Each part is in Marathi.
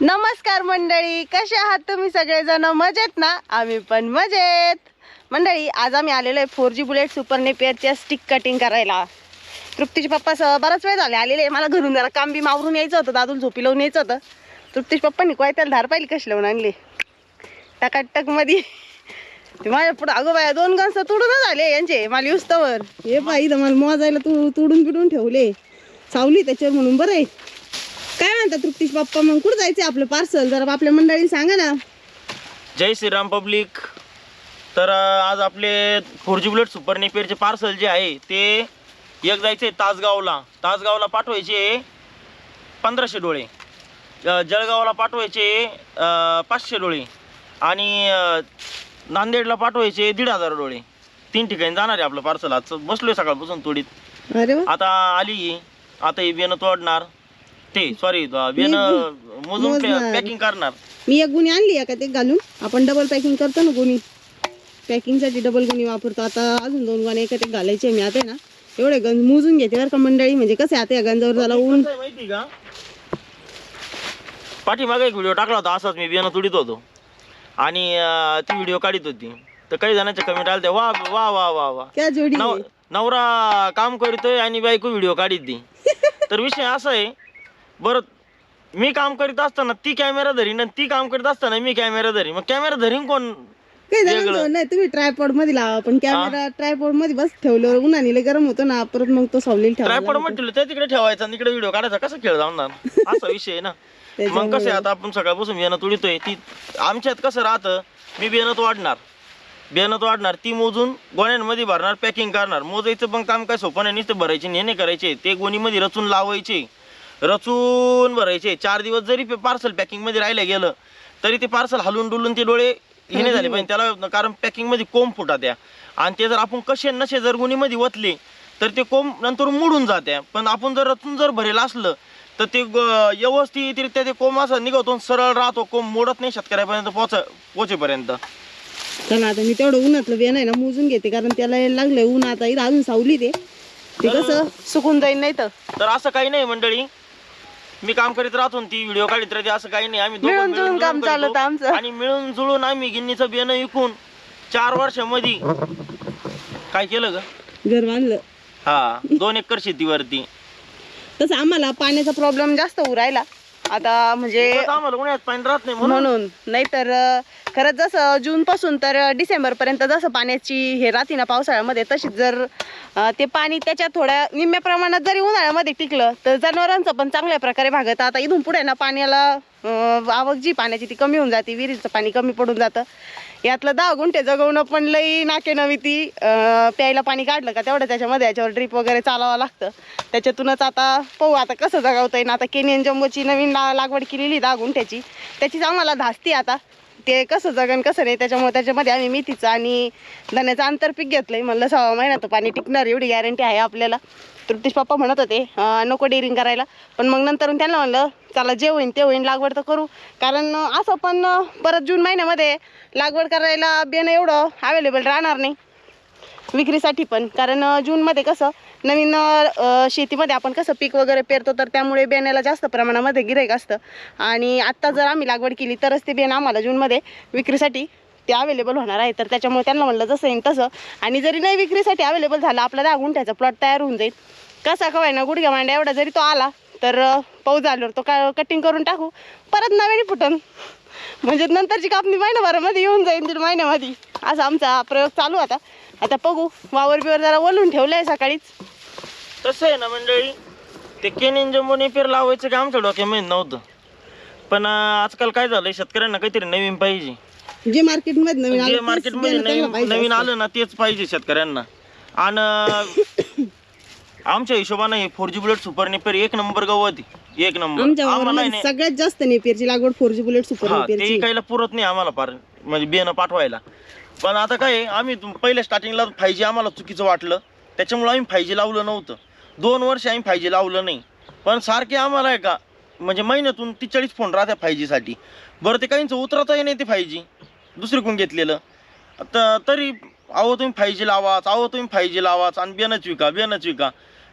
नमस्कार मंडळी कसे आहात तुम्ही सगळेजण? मजेत ना? आम्ही पण मजेत. मंडळी आज आम्ही आलेलो आहे फोर जी बुलेट सुपर नेपियरच्या स्टिक कटिंग करायला. तृप्तीचे पप्पा स बराच वेळ झाले आलेले आहे. मला घरून जरा काम बी मावरून यायचं होतं दादूला झोपी लावून यायचं होतं. तृप्तीचे पप्पांनी काय त्याला धार पाहिली कशी लावून आणली? टकाटकमध्ये ते माझ्या पुढं अगो बाया दोन गंस तुडूनच आले यांचे मला युस्तवर हे बाई मला मोजायला तू तुडून बिडून ठेवले. सावली त्याच्यावर म्हणून बरं आहे. काय म्हणतात तृप्तीश बाप्पा? मग कुठं जायचं आपलं पार्सल जरा आपल्या मंडळीला सांगा ना. जय श्रीराम पब्लिक. तर अं, आज आपले फोर जी बुलेट सुपर नेपियरचे पार्सल जे आहे ते एक जायचे तासगावला. तासगावला पाठवायचे पंधराशे डोळे. जळगावला पाठवायचे अं, पाचशे डोळे. आणि अं, नांदेडला पाठवायचे दीड हजार डोळे. तीन ठिकाणी जाणार आहे आपलं पार्सल आज बसलोय सकाळपासून थोडीत. अरे वा. आता आली आता ही बियाणं तोडणार. ते सॉरी बियाणं मोजून मोजणार. पॅकिंग करणार. मी एक गुणी आणली आहे का ते घालून? आपण डबल पॅकिंग करतो ना गुणी पॅकिंगसाठी डबल गुणी वापरतो. आता अजून दोन गुणी एका ते घालायचे मी आता आहे ना. एवढे गंज मोजून घेते बरं का मंडळी. म्हणजे कसं आहे आता या गंजावर झाला ऊन. कसं आहे माहिती का? पाठीमागे एक व्हिडिओ टाकला होता असाच मी बियाणं तुडीत होतो. आणि अं, ती व्हिडिओ काढत होती. तर काही जणांच्या कमेंट आल्या वा वा वा वा वा. क्या जोडी नव आहे? नवरा काम करतोय आणि बायको व्हिडिओ काढीत ती. तर विषय असा आहे बरं मी काम करीत असताना ती कॅमेरा धरीन आणि ती काम करीत असताना मी कॅमेरा धरीन. मग कॅमेरा धरीन कोण? काही वेगळं. जणांचं नाही तुम्ही ट्रायपॉडमध्ये लावा पण कॅमेरा ट्रायपॉडमध्ये बस ठेवल्यावर उन्हाने लय गरम होतो ना परत मग तो सावलीला ट्रायपॉड म्हटलं त्या तिकडे ठेवायचा आणि इकडे व्हिडिओ काढायचा. कसा खेळ जाणार असा विषय आहे ना. मग कसं आहे आता आपण सकाळपासून बियाणं तुडीतोय ती आमच्यात कसं राहतं मी बियाणं वाढणार. बियाणं वाढणार ती मोजून गोण्यांमध्ये भरणार पॅकिंग करणार. मोजायचं पण काम काय सोपं नाही नुसते भरायचे नेणे करायचे. ते गोणीमध्ये रचून लावायचे. रचून भरायचे. चार दिवस जरी पार्सल पॅकिंगमध्ये राहिलं गेलं तरी ते पार्सल हलून डुलून ते डोळे हे नाही झाले. पाहिजे त्याला कारण पॅकिंगमध्ये कोंब फुटा त्या आणि ते जर आपण कसे नसे जर गुणीमध्ये वतले तर ते कोंब नंतर मोडून जात्या. पण आपण जर रचून जर भरेल असलं तर ते व्यवस्थितरित्या ते कोंब असं निघतो सरळ राहतो. कोंब मोडत नाही शेतकऱ्यापर्यंत पोच पोचेपर्यंत चला आता मी तेवढं उन्हातलं बियाणं आहे ना मोजून घेते. कारण त्याला लागलंय ऊन. आता अजून सावली ते कसं सुकून जाईल नाही तर असं काही नाही मंडळी. मी काम करीत राहतो ती व्हिडिओ काढत राहते असं काही नाही. आम्ही दोघं मिळून जुळून काम करीतो. आमचं. आणि मिळून जुळून आम्ही गिन्नीचं बियाणं विकून चार वर्षामध्ये काय केलं ग? घर बांधलं. हा दोन एकर शेतीवरती. तसं आम्हाला पाण्याचा प्रॉब्लेम जास्त होऊ राहिला. आता म्हणजे उगाच आम्हाला उन्हाळ्यात पाणी राहत नाही म्हणून. म्हणून. नाहीतर खरंच जसं जून पासून तर डिसेंबर पर्यंत जसं पाण्याची हे राहते ना पावसाळ्यामध्ये तशीच जर अं, ते पाणी त्याच्या थोड्या निम्म्या प्रमाणात जरी उन्हाळ्यामध्ये टिकलं तर जनावरांचं पण चांगल्या प्रकारे भागत. आता इथून पुढे ना पाण्याला अं, आवक जी पाण्याची ती कमी होऊन जाते विहिरीचं पाणी कमी पडून जातं. यातलं दहा गुंठे जगवणं पण लई नाके नवी ती. प्यायला पाणी काढलं का तेवढं त्याच्यामध्ये याच्यावर ड्रीप वगैरे चालावं लागतं. त्याच्यातूनच आता पाहू आता कसं जगवता येईल आता केनियन जम्बोची नवीन ला- लागवड केलेली दहा गुंठ्याची. त्याचीच आम्हाला धास्ती आता. ते कसं जगन कसं नाही त्याच्यामुळे त्याच्यामध्ये आम्ही मेथीचं आणि धण्याचं आंतरपीक आहे म्हणलं सहा महिन्यात पाणी टिकणार एवढी गॅरंटी आहे आपल्याला. तृप्तीश पप्पा म्हणत होते नको डेअरिंग करायला. पण मग नंतर त्यांना म्हणलं चला जे होईन ते होईन लागवड तर करू. कारण असं पण परत जून महिन्यामध्ये लागवड करायला बियाणं एवढं अवेलेबल राहणार नाही. विक्रीसाठी पण. कारण जूनमध्ये कसं नवीन शेतीमध्ये आपण कसं पीक वगैरे पेरतो तर त्यामुळे बेण्याला जास्त प्रमाणामध्ये गिरायक असतं. आणि आत्ता जर आम्ही लागवड केली तरच ते बेणं आम्हाला जूनमध्ये विक्रीसाठी ते अवेलेबल होणार आहे. तर त्याच्यामुळे त्यांना म्हणलं जसं येईल तसं. आणि जरी नाही विक्रीसाठी अवेलेबल झालं आपला दहा गुंठ्याचा प्लॉट तयार होऊन जाईल. कसा कवाय ना गुडघ्या मांड्या एवढा जरी तो आला तर पाऊस झाल्यावर तो का कटिंग करून टाकू. परत नव्याने फुटन. म्हणजे नंतरची कापणी महिन्याभरामध्ये येऊन जाईल दीड महिन्यामध्ये. असा आमचा प्रयोग चालू आता. आता बघू वावर बिवर जरा ओलून ठेवलं आहे सकाळीच. तसं आहे ना मंडळी ते केनिन जम्बोने पेर लावायचं का आमच्या डोक्यामध्ये नव्हतं. पण आजकाल काय झालंय शेतकऱ्यांना काहीतरी नवीन पाहिजे. जे मार्केटमध्ये नवीन आलं तेच बियाणं त्यांना नवीन पाहिजे नवीन असतं. आलं ना तेच पाहिजे शेतकऱ्यांना. आणि आमच्या हिशोबानं हे four G bullet super Napier एक नंबर गवत आहे. एक नंबर. आमच्या आम्हाला वावरामध्ये नाही सगळ्यात जास्त नेपियरची लागवड फोर जी बुलेट सुपर हा ते नेपियरची इकायला पुरत नाही आम्हाला फार म्हणजे बियाणं पाठवायला. पण आता काय आहे, आम्ही तुम- पहिल्या स्टार्टिंगला फाय जी आम्हाला चुकीचं वाटलं. त्याच्यामुळे आम्ही फाय जी लावलं नव्हतं. दोन वर्ष आम्ही फाय जी लावलं नाही. पण सारखे आम्हाला आहे का म्हणजे महिन्यातून तीस फोन राहत्या फाय जीसाठी बरं ते काहींचं उतरतही नाही ते फाय जी दुसरी कोण घेतलेलं? आता तरी अहो तुम्ही फाय जी लावाच अहो तुम्ही फाय जी लावाच आणि बियाणंच विका बियाणंच विका.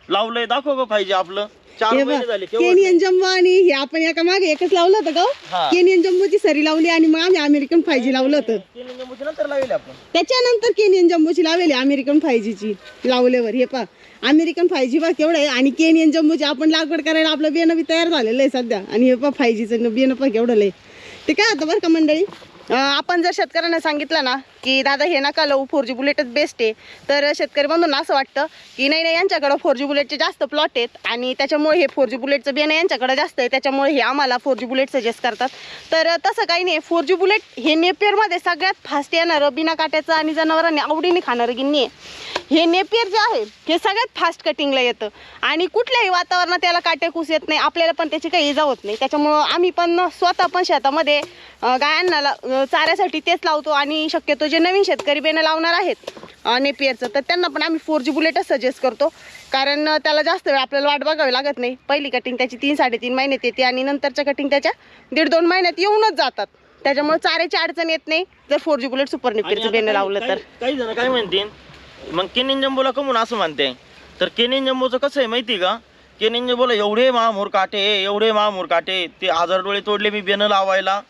लावलंय दाखव ग पाहिजे आपलं. चार महिने बघ झाले केव्हा केनियन जम्बो आणि हे आपण एका मागे एकच लावलं होतं हा. का केनियन जम्बोची सरी लावली आणि मग आम्ही अमेरिकन फायजी लावलं होतं. केली निंबूची नंतर लावले आपण. त्याच्यानंतर केनियन जम्बोची लावली अमेरिकन फायजीची लावल्यावर हे पा अमेरिकन फायजी बा केवढं आहे. आणि केनियन जम्बोची आपण लागवड करायला आपलं बियाणं बी तयार झालेलं आहे सध्या. आणि हे पा फायजीचं बियाणं पा केवढं लय. ते काय आता बरं का मंडळी? आपण जर शेतकऱ्यांना सांगितलं ना की दादा हे नका लावू फोर जी बुलेटच बेस्ट आहे. तर शेतकरी बंधूंना असं वाटतं की नाही नाही यांच्याकडं फोर जी बुलेटचे जास्त प्लॉट आहेत आणि त्याच्यामुळे हे फोर जी बुलेटचं बियाणं यांच्याकडं जास्त आहे त्याच्यामुळे हे आम्हाला फोर जी बुलेट सजेस्ट करतात. तर तसं काही नाही फोर जी बुलेट हे नेपियरमध्ये सगळ्यात फास्ट येणारं बिना काट्याचं आणि जनावरांनी आवडीने खाणारं गिन्नी आहे. हे नेपियर जे आहे हे सगळ्यात फास्ट कटिंगला येतं. आणि कुठल्याही वातावरणात त्याला काटेकूस येत नाही आपल्याला पण त्याची काही इजा होत नाही. त्याच्यामुळं आम्ही पण स्वतः पण शेतामध्ये गायांना ला- चाऱ्यासाठी तेच लावतो आणि शक्यतो जे नवीन शेतकरी बेनं लावणार आहेत नेपियरचं तर त्यांना पण आम्ही फोर जी बुलेटच सजेस्ट करतो. कारण त्याला जास्त वेळ आपल्याला वाट बघावी लागत नाही. पहिली कटिंग त्याची तीन साडेतीन महिन्यात येते आणि नंतरच्या कटिंग त्याच्या दीड दोन महिन्यात येऊनच जातात. त्याच्यामुळे चाऱ्याची अडचण येत नाही. जर फोर जी बुलेट सुपर नेपियरचं बेनं लावलं तर. काही- जण काय म्हणतील? मग केनिन जंबोला कमून असं म्हणते. तर केनिन जंबोचं कसं आहे माहिती का? केनिन जंबोला एवढे महामूर काटे एवढे महामूर काटे ते हजार डोळे तोडले मी बेनं लावायला.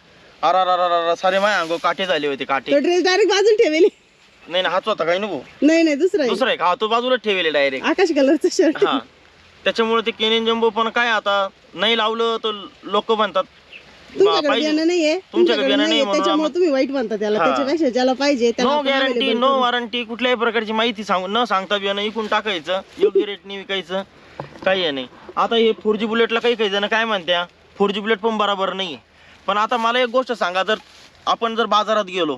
अरा रा रा रा सारे माय अंगो काटे झाले होते तो ड्रेस डायरेक्ट बाजून ठेवली नाही ना हाच होता काही नको. नाही नाही दुसरा आहे. दुसरा आहे का? हा तो बाजूला ठेवले डायरेक्ट आकाश कलरचा शर्ट हा. त्याच्यामुळे ते केनिन जंबो पण काय आता नाही लावलं तर लोक म्हणतात बा, तुमच्याकडे पाहिजे. बियाणं नाहीये. तुमच्याकडे बियाणं नाहीये नाही म्हणून त्याच्यामुळे आम्ही- तुम्ही वाईट म्हणता त्याला. हा. त्याच्यापेक्षा ज्याला पाहिजे त्याला नो आपण गॅरंटी available नो करू. वॉरंटी कुठल्याही प्रकारची माहिती सांगू न सांगता बियाणं इकून टाकायचं. योग्य रेटने विकायचं. काही हे नाही. आता हे फोर जी बुलेटला काही काही जण काय म्हणत्या फोर जी बुलेट पण बरोबर नाही पण आता मला एक गोष्ट सांगा जर आपण जर बाजारात गेलो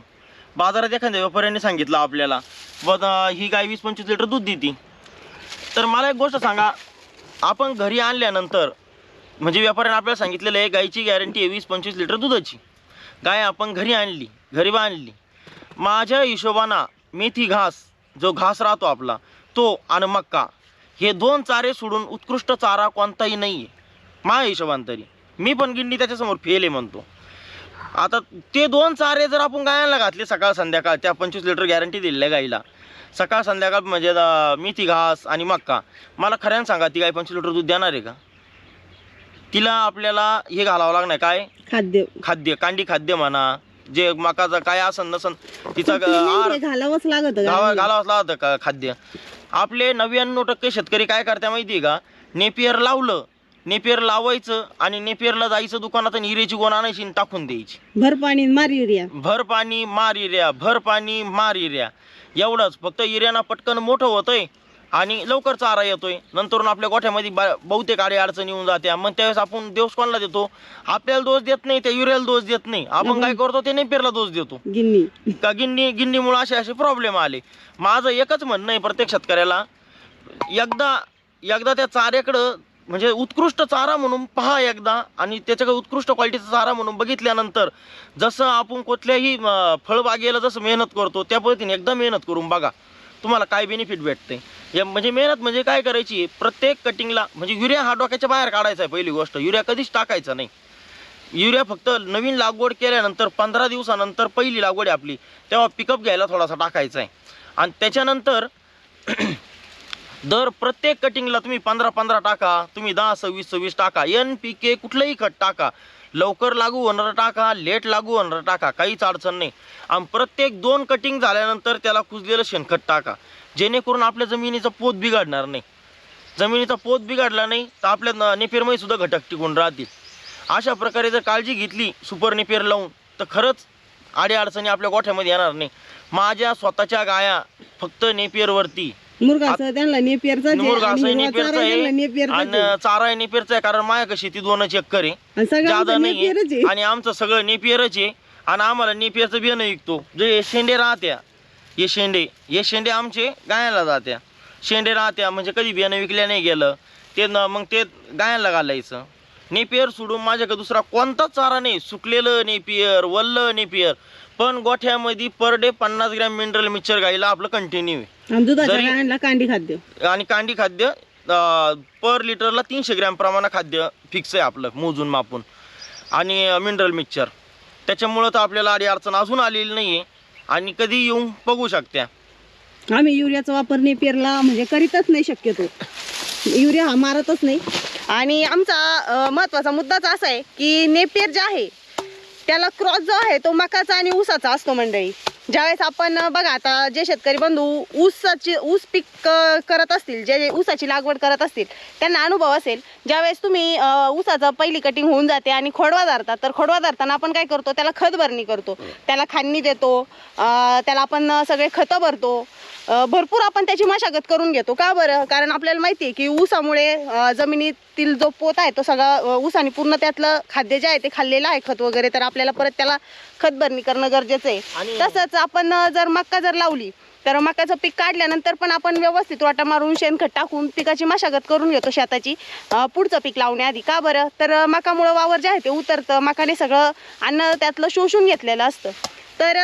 बाजारात एखाद्या व्यापाऱ्याने सांगितलं आपल्याला बघ ही गाय वीस पंचवीस लिटर दूध देते. तर मला एक गोष्ट सांगा आपण घरी आणल्यानंतर म्हणजे व्यापाऱ्याने आपल्याला सांगितलेलं आहे गायची गॅरंटी आहे वीस पंचवीस लिटर दुधाची. गाय आपण घरी आणली घरी आणली माझ्या हिशोबानं मेथी घास जो घास राहतो आपला तो आणि मक्का हे दोन चारे सोडून उत्कृष्ट चारा कोणताही नाही आहे माझ्या हिशोबानं तरी. मी पण गिंडी त्याच्यासमोर फेल आहे म्हणतो. आता ते दोन चारे जर आपण गायांना घातले सकाळ संध्याकाळ त्या पंचवीस लिटर गॅरंटी दिलेल्या गाईला. सकाळ संध्याकाळ म्हणजे मेथी घास आणि मक्का. मला खऱ्यानं सांगा ती गाय पंचवीस लिटर दूध देणार आहे का? तिला आपल्याला हे घालावं लागणार काय? खाद्य. खाद्य कांडी खाद्य म्हणा जे मकाचं काय असन नसन तिचा घालावंच लागत घालावंच लागतं का खाद्य? आपले नव्याण्णव टक्के शेतकरी काय करते माहिती आहे का? नेपियर लावलं नेपियर लावायचं आणि नेपियरला जायचं दुकानात आणि हिरेची गोण आणायची आणि टाकून द्यायची. भर पाणी मार युरिया. भर पाणी मार इऱ्या भर पाणी मार इऱ्या एवढंच. फक्त इऱ्यानं पटकन मोठं होतंय आणि लवकर चारा येतोय. नंतरून आपल्या गोठ्यामध्ये बा बहुतेक आडी अडचणी येऊन जात्या मग त्यावेळेस आपण देवस कोणाला देतो? आपल्याला दोष देत नाही त्या युरियाला दोष देत नाही. आपण काय करतो? ते नेपियरला दोष देतो. गिन्नी. का गिन्नी? गिन्नीमुळे असे असे प्रॉब्लेम आले. माझं एकच म्हणणं आहे प्रत्येक शेतकऱ्याला एकदा एकदा त्या चाऱ्याकडं म्हणजे उत्कृष्ट चारा म्हणून पहा एकदा आणि त्याच्याकडे उत्कृष्ट क्वालिटीचा चारा म्हणून बघितल्यानंतर जसं आपण कुठल्याही फळबागेला जसं मेहनत करतो त्या पद्धतीने एकदा मेहनत करून बघा. तुम्हाला काय बेनिफिट भेटते? या म्हणजे मेहनत म्हणजे काय करायची? प्रत्येक कटिंगला म्हणजे युरिया हा डोक्याच्या बाहेर काढायचा आहे पहिली गोष्ट. युरिया कधीच टाकायचा नाही. युरिया फक्त नवीन लागवड केल्यानंतर पंधरा दिवसानंतर पहिली लागवड आहे आपली तेव्हा पिकअप घ्यायला थोडासा टाकायचा आहे. आणि त्याच्यानंतर दर प्रत्येक कटिंगला तुम्ही पंधरा पंधरा टाका तुम्ही दहा सव्वीस सव्वीस टाका. एन पी के कुठलंही खत टाका. लवकर लागू होणारं टाका लेट लागू होणारं टाका काहीच अडचण नाही. आणि प्रत्येक दोन कटिंग झाल्यानंतर त्याला कुजलेलं शेणखत टाका. जेणेकरून आपल्या जमिनीचा पोत बिघडणार नाही. जमिनीचा पोत बिघडला नाही तर आपल्या नेपेरमध्ये सुद्धा घटक टिकून राहतील. अशा प्रकारे जर काळजी घेतली सुपर नेपेर लावून तर खरंच आडी अडचणी आपल्या गोठ्यामध्ये येणार नाही. माझ्या स्वतःच्या गाया फक्त नेपियरवरती मुरगाचं त्यांना नेपियरचा मुरघासही नेपियरचा आहे. नेपियरचा आणि चारा आहे नेपियरचा आहे कारण माझ्या कशी ती दोनच एकर आहे. जादा नाही आहे. आणि आमचं सगळं नेपियरच आहे. आणि आम्हाला नेपियरचं बियाणं विकतो. जे शेंडे राहत्या हे शेंडे हे शेंडे आमचे गायाला जात्या. शेंडे राहत्या म्हणजे कधी बियाणं विकल्या नाही गेलं. ते न मग ते गायाला घालायचं. नेपियर सोडून माझ्याकडे दुसरा कोणताच चारा नाही. सुकलेलं नेपियर वल्लं नेपियर. पण गोठ्यामध्ये पर डे पन्नास ग्रॅम मिनरल मिक्सर गाईला आपलं कंटिन्यू आहे. आणि दुधाच्या जरी- गायांना कांडी खाद्य. आणि कांडी खाद्य पर लिटरला तीनशे ग्रॅम प्रमाणात खाद्य फिक्स आहे आपलं मोजून मापून. आणि मिनरल मिक्सचर त्याच्यामुळं तर आपल्याला आडी अडचण अजून आलेली नाही आहे आणि कधी येऊन बघू शकत्या. आम्ही युरियाचा वापर नेपियरला म्हणजे करीतच नाही शक्यतो. युरिया हा मारतच नाही. आणि आमचा अं, महत्त्वाचा मुद्दाच असा आहे की नेपियर जे आहे त्याला क्रॉस जो आहे तो मकाचा आणि ऊसाचा असतो मंडळी. ज्यावेळेस आपण बघा आता जे शेतकरी बंधू ऊसाची ऊस पीक करत असतील जे ऊसाची लागवड करत असतील त्यांना अनुभव असेल ज्यावेळेस तुम्ही ऊसाचं पहिली कटिंग होऊन जाते आणि खोडवा धरता तर खोडवा धरताना आपण काय करतो? त्याला खत भरणी करतो. त्याला खांनी देतो त्याला आपण सगळे खतं भरतो. भरपूर आपण त्याची मशागत करून घेतो. का बरं? कारण आपल्याला माहिती आहे की ऊसामुळे जमिनीतील जो पोत आहे तो सगळा ऊसाने पूर्ण त्यातलं खाद्य जे आहे ते खाल्लेलं आहे खत वगैरे तर आपल्याला परत त्याला खत भरणी करणं गरजेचं आहे. तसंच आपण जर मक्का जर लावली तर मकाचं पीक काढल्यानंतर पण आपण व्यवस्थित वाटा मारून शेणखत टाकून पिकाची मशागत करून घेतो शेताची पुढचं पीक लावण्याआधी. का बरं? तर मकामुळं वावर जे आहे ते उतरतं. मकाने सगळं अन्न त्यातलं शोषून घेतलेलं असतं. तर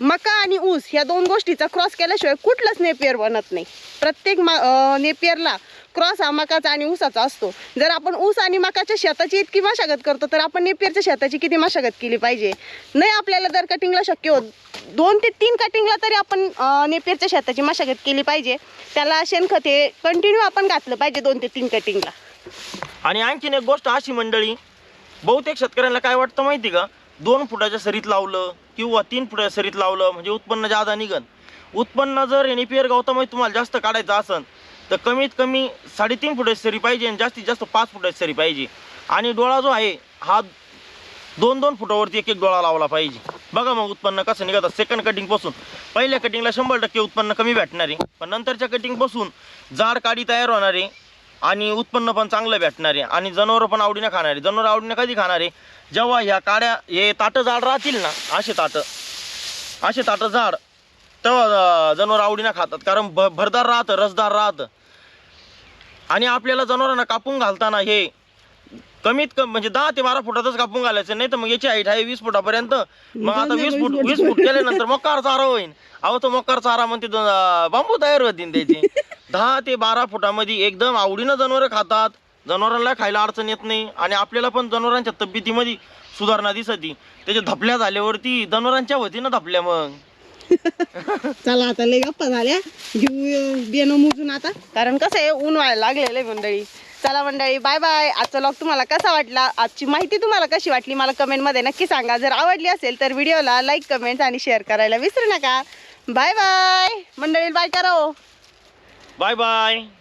मका आणि ऊस ह्या दोन गोष्टीचा क्रॉस केल्याशिवाय कुठलंच नेपियर बनत नाही. प्रत्येक मा नेपियरला क्रॉस हा मकाचा आणि ऊसाचा असतो. जर आपण ऊस आणि मकाच्या शेताची इतकी मशागत करतो तर आपण नेपियरच्या शेताची किती मशागत केली पाहिजे? नाही आपल्याला जर कटिंगला शक्य होत दोन ते तीन कटिंगला तरी आपण नेपियरच्या शेताची मशागत केली पाहिजे. त्याला शेणखत हे कंटिन्यू आपण घातलं पाहिजे दोन ते तीन कटिंगला आणि आणखीन एक गोष्ट अशी मंडळी बहुतेक शेतकऱ्यांना काय वाटतं माहिती का? दोन फुटाच्या सरीत लावलं किंवा तीन फुटाच्या सरीत लावलं म्हणजे उत्पन्न जादा निघन. उत्पन्न जर एन पी आर गवतामध्ये तुम्हाला जास्त काढायचं असेल तर कमीत कमी साडेतीन फुटाची सरी पाहिजे आणि जास्तीत जास्त पाच फुटाची सरी पाहिजे. आणि डोळा जो आहे हा दोन दोन फुटावरती एक एक डोळा लावला पाहिजे. बघा मग उत्पन्न कसं निघतं सेकंड कटिंगपासून पहिल्या कटिंगला शंभर टक्के उत्पन्न कमी भेटणार. आहे पण नंतरच्या कटिंगपासून जाड काडी तयार होणार. आहे आणि उत्पन्न पण चांगलं भेटणार आहे आणि जनावरं पण आवडीनं खाणार. जनावरं आवडीनं कधी खाणार? जेव्हा ह्या काड्या हे ताटं जाड राहतील ना असे ताटं असे ताटं जाड तेव्हा जनावर आवडीनं खातात. कारण भ भरदार राहतं रसदार राहतं. आणि आपल्याला जनावरांना कापून घालताना हे कमीत कमी म्हणजे दहा ते बारा फुटातच कापून घालायचं. नाही तर मग याची हाईट आहे वीस फुटापर्यंत. मग आता वीस फूट वीस फूट केल्यानंतर मकार चारा होईल अहो तो मकार चारा म्हणते बांबू तयार होतील त्याचे. दहा ते बारा फुटामध्ये एकदम आवडीनं जनावरं खातात. जनावरांना खायला अडचण येत नाही आणि आपल्याला पण जनावरांच्या तब्येतीमध्ये सुधारणा दिसती त्याच्या धपल्या झाल्यावरती जनावरांच्या वतीनं धपल्या मग. चला आता लय गप्पा झाल्या. घेऊ मोजून आता. कारण कसं आहे ऊन व्हायला लागलेलं आहे मंडळी. चला मंडळी बाय बाय आजचा लॉग तुम्हाला कसा वाटला? आजची माहिती तुम्हाला कशी वाटली? मला कमेंटमध्ये नक्की सांगा. जर आवडली असेल तर व्हिडिओला लाईक कमेंट आणि शेअर करायला विसरू नका. बाय बाय मंडळी बाय करा. हो बाय बाय